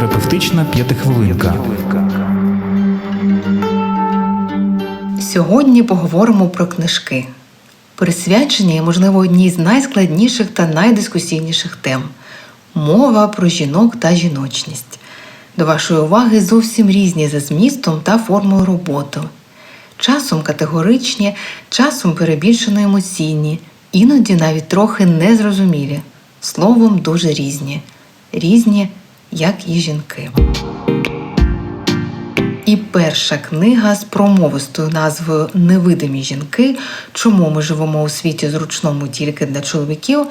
Психотерапевтична п'ятихвилинка. Сьогодні поговоримо про книжки. Присвячення є, можливо, одній з найскладніших та найдискусійніших тем мова про жінок та жіночність. До вашої уваги зовсім різні за змістом та формою роботи. Часом категоричні, часом перебільшено емоційні, іноді навіть трохи незрозумілі, словом, дуже різні, різні, як і жінки. І перша книга з промовистою назвою Невидимі жінки, чому ми живемо у світі зручному тільки для чоловіків,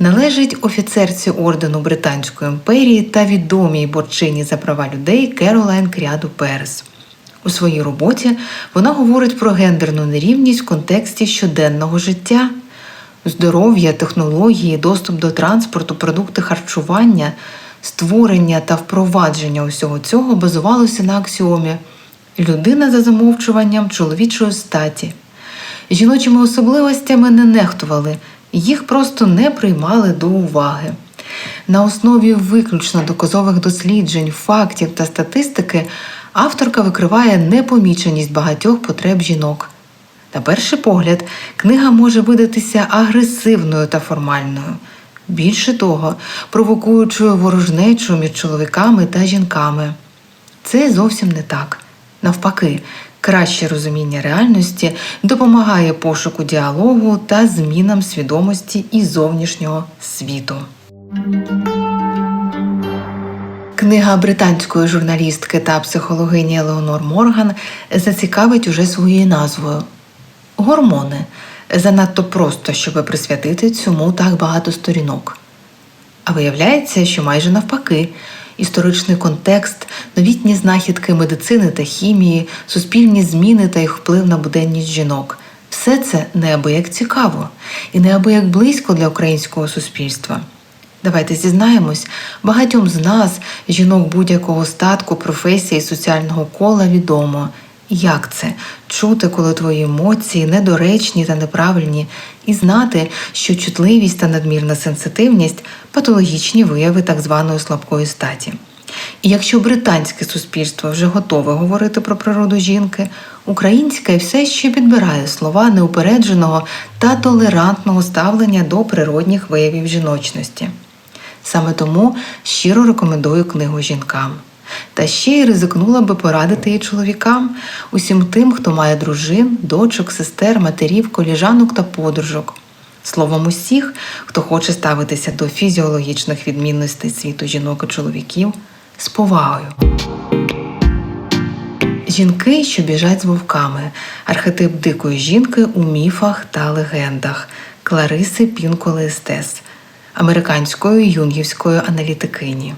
належить офіцерці ордену Британської імперії та відомій борчині за права людей Керолайн Кряду Перес. У своїй роботі вона говорить про гендерну нерівність в контексті щоденного життя. Здоров'я, технології, доступ до транспорту, продукти харчування, створення та впровадження усього цього базувалося на аксіомі людина за замовчуванням чоловічої статі. Жіночими особливостями не нехтували, їх просто не приймали до уваги. На основі виключно доказових досліджень, фактів та статистики авторка викриває непоміченість багатьох потреб жінок. На перший погляд, книга може видатися агресивною та формальною. Більше того, провокуючою ворожнечу між чоловіками та жінками. Це зовсім не так. Навпаки, краще розуміння реальності допомагає пошуку діалогу та змінам свідомості і зовнішнього світу. Книга британської журналістки та психологині Леонор Морган зацікавить уже своєю назвою Гормони занадто просто, щоб присвятити цьому так багато сторінок. А виявляється, що майже навпаки, історичний контекст, новітні знахідки медицини та хімії, суспільні зміни та їх вплив на буденність жінок все це неабияк цікаво і неабияк близько для українського суспільства. Давайте зізнаємось, багатьом з нас, жінок будь-якого статку, професії, соціального кола відомо, як це чути, коли твої емоції недоречні та неправильні, і знати, що чутливість та надмірна сенситивність патологічні вияви так званої слабкої статі. І якщо британське суспільство вже готове говорити про природу жінки, українське все ще підбирає слова неупередженого та толерантного ставлення до природних виявів жіночності. Саме тому щиро рекомендую книгу жінкам. Та ще й ризикнула би порадити її чоловікам, усім тим, хто має дружин, дочок, сестер, матерів, коліжанок та подружок. Словом, усіх, хто хоче ставитися до фізіологічних відмінностей світу жінок і чоловіків з повагою. Жінки, що біжать з вовками, архетип дикої жінки у міфах та легендах Клариси Пінколи Естес, американської юнгівської аналітикині.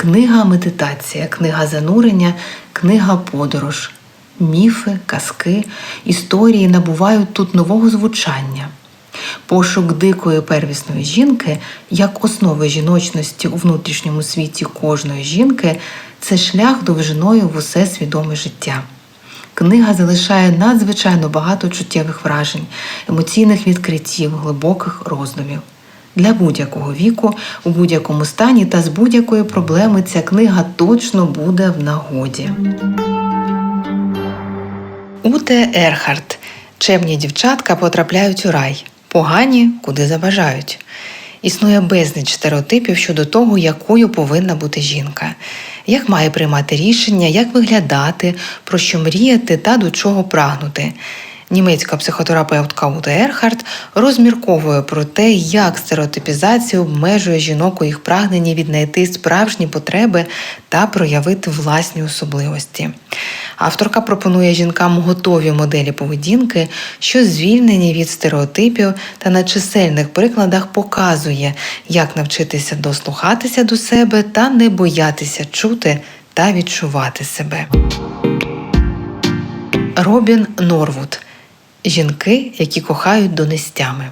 Книга медитація, книга занурення, книга подорож. Міфи, казки, історії набувають тут нового звучання. Пошук дикої первісної жінки як основи жіночності у внутрішньому світі кожної жінки це шлях довжиною в усе свідоме життя. Книга залишає надзвичайно багато чуттєвих вражень, емоційних відкриттів, глибоких роздумів. Для будь-якого віку, у будь-якому стані та з будь-якої проблеми ця книга точно буде в нагоді. Уте Ерхард. Чемні дівчатка потрапляють у рай, погані куди забажають. Існує безліч стереотипів щодо того, якою повинна бути жінка, як має приймати рішення, як виглядати, про що мріяти та до чого прагнути. Німецька психотерапевтка Ута Ерхард розмірковує про те, як стереотипізація обмежує жінок у їх прагненні віднайти справжні потреби та проявити власні особливості. Авторка пропонує жінкам готові моделі поведінки, що звільнені від стереотипів та на чисельних прикладах показує, як навчитися дослухатися до себе та не боятися чути та відчувати себе. Робін Норвуд Жінки, які кохають донестями.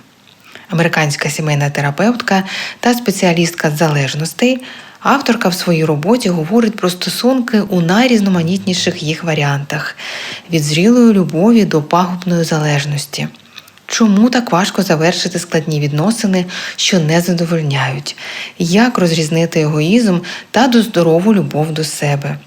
Американська сімейна терапевтка та спеціалістка з залежностей, авторка в своїй роботі говорить про стосунки у найрізноманітніших їх варіантах від зрілої любові до пагубної залежності. Чому так важко завершити складні відносини, що не задовольняють? Як розрізнити егоїзм та доздорову любов до себе?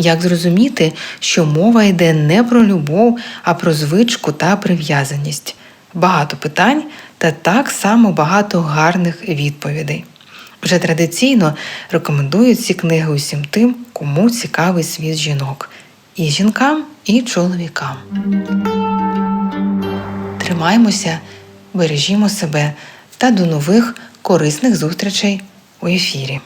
Як зрозуміти, що мова йде не про любов, а про звичку та прив'язаність? Багато питань та так само багато гарних відповідей. Вже традиційно рекомендую ці книги усім тим, кому цікавий світ жінок, і жінкам, і чоловікам. Тримаймося, бережімо себе та до нових корисних зустрічей у ефірі.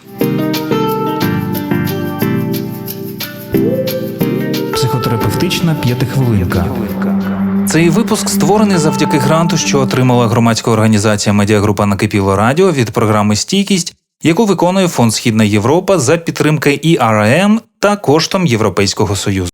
Психотерапевтична п'ятихвилинка. Цей випуск створений завдяки гранту, що отримала громадська організація Медіагрупа Накипіло Радіо від програми Стійкість, яку виконує Фонд Східна Європа за підтримки ІРМ та коштом Європейського Союзу.